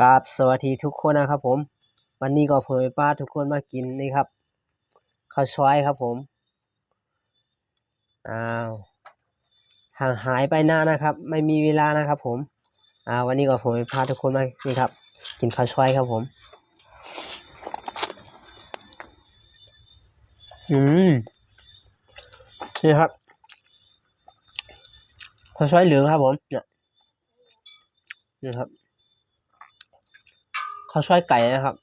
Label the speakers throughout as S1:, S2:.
S1: กราบสวัสดีทุกคนนะครับผม วันนี้ก็ผมไปป้าทุกคนมากินนี่ครับข้าวซอยครับผมอ้าวห่างหายไปนานนะครับ ไม่มีเวลานะครับ ผมอ่าวันนี้ก็ผมไปพาทุกคนมานี่ครับ กินข้าวซอยครับผมอืมนี่ครับข้าวซอยเหลืองครับผมเนี่ยนี่ครับ ข้าวซอยไก่นะครับ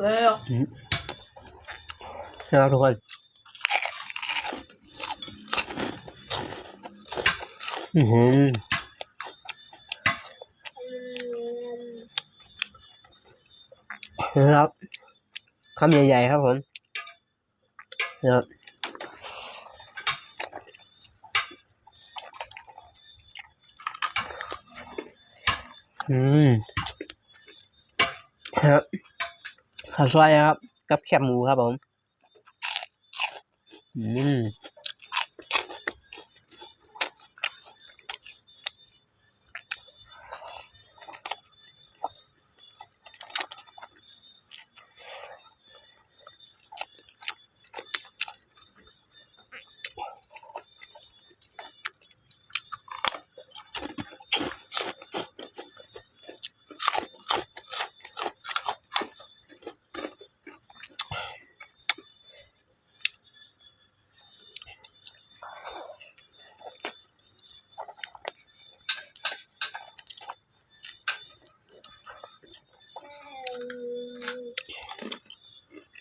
S2: เร็ว
S1: นะครับทุกคนอือหือนะครับคำใหญ่ๆครับผมนะครับ อืมครับข้าวซอยครับ กับแคบหมูครับผม อืม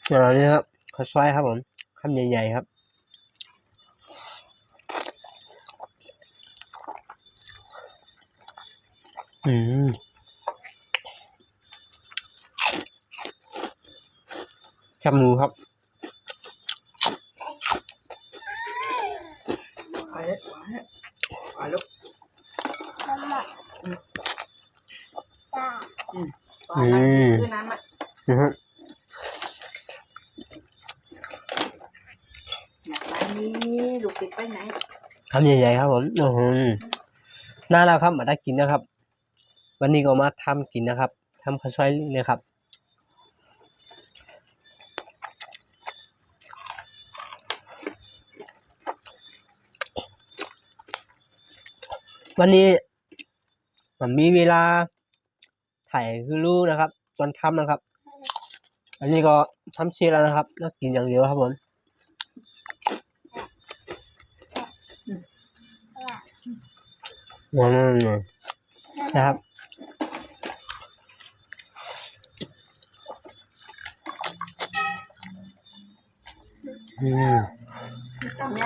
S1: อย่างนี้ครับข้าวซอยครับผมคำใหญ่ๆครับอืมแคบหมูครับ
S2: ไปแล้วไปแล้วไปแล้ว
S1: อืม
S2: คือน้ำอะ
S1: นะฮะ
S2: ไปนี่ลูกติดไปไหน
S1: คำใหญ่ๆครับผมโอ้โหน่ารักครับมาได้กินนะครับ วันนี้ก็มาทำกินนะครับทำข้าวซอยเลยครับวันนี้มันมีเวลาถ่ายคือรู้นะครับ ตอนทำนะครับ อันนี้ก็ทำเสร็จแล้วนะครับ แล้วกินอย่างเดียวครับผมอืม นะครับอืม
S2: ทำย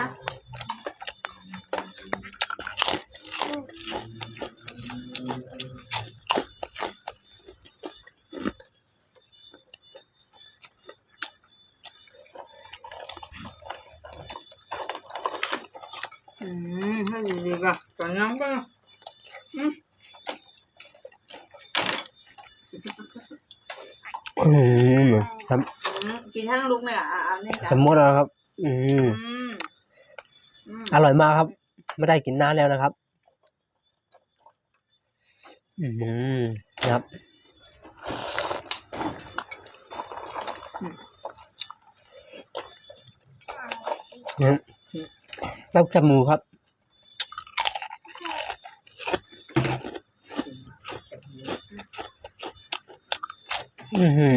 S2: อื มให้ดีๆก่อนก่อนน้ำก็อืม
S1: อืมครับ
S2: อืมกินทั้งลูกเลยอะอะเอาเนี่ย
S1: ส
S2: จ้ะ
S1: มมติแล้วครับ อืม
S2: อืมอืม
S1: อร่อยมากครับ ไม่ได้กินนานแล้วนะครับ อืมครับเนี่ยเต้าจมูกครับ อือหื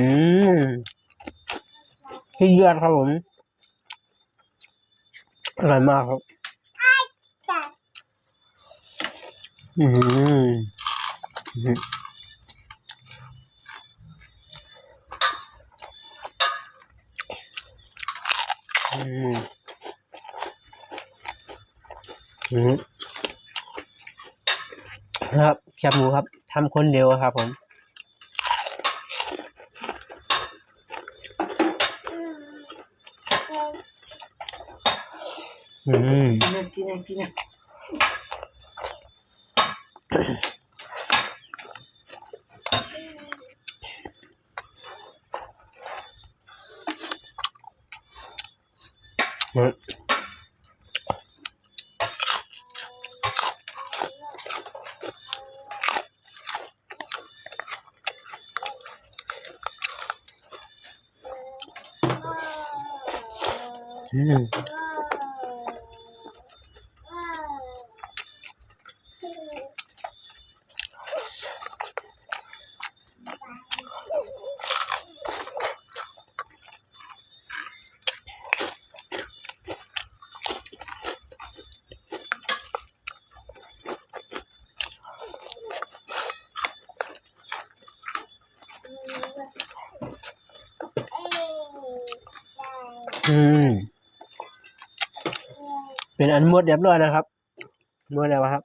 S1: อที่เยือนครับผม อร่อยมากครับอืมอืมอืมอืมครับแคบหมูครับทำคนเดียวครับผม อืม
S2: กินเลยกินเลยกินเลย
S1: อืม อืมอืม เป็นอันหมดเรียบร้อยนะครับหมดแล้วครับ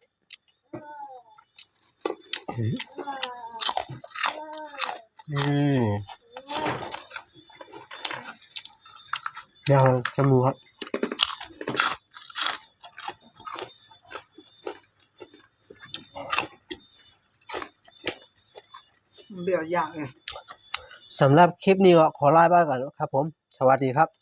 S1: อืมเดี๋ยวจะมูครับ
S2: เบื่อยากไง
S1: สำหรับคลิปนี้ก็ขอลาไปก่อนครับผม สวัสดีครับ